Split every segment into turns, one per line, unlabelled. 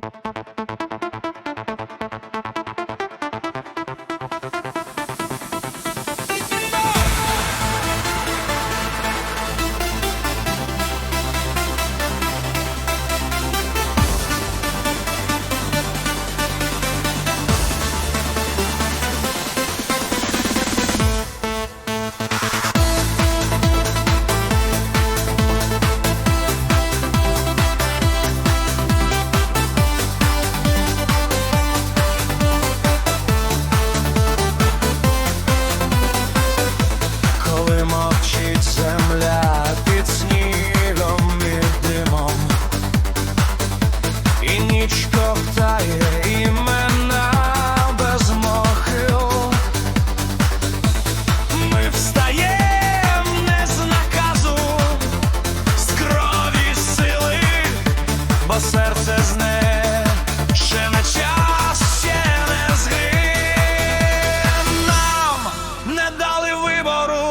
Thank you. ніч ковтає імена без мохил. Ми встаєм з наказу, з крові сили, бо серце зне ще не час ще не згин. Нам не дали вибору.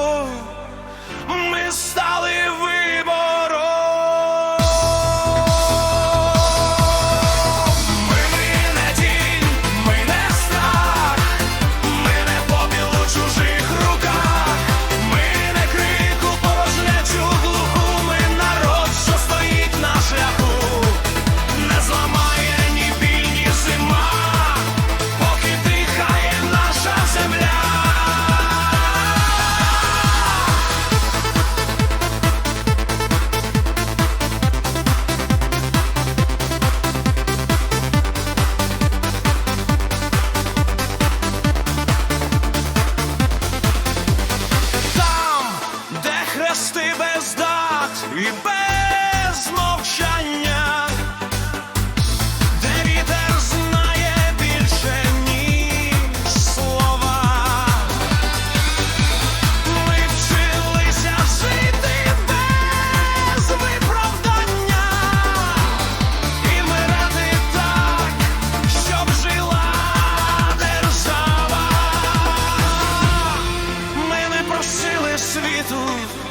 Yusuf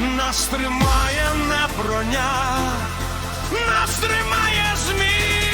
нас тримає не броня, нас тримає змій.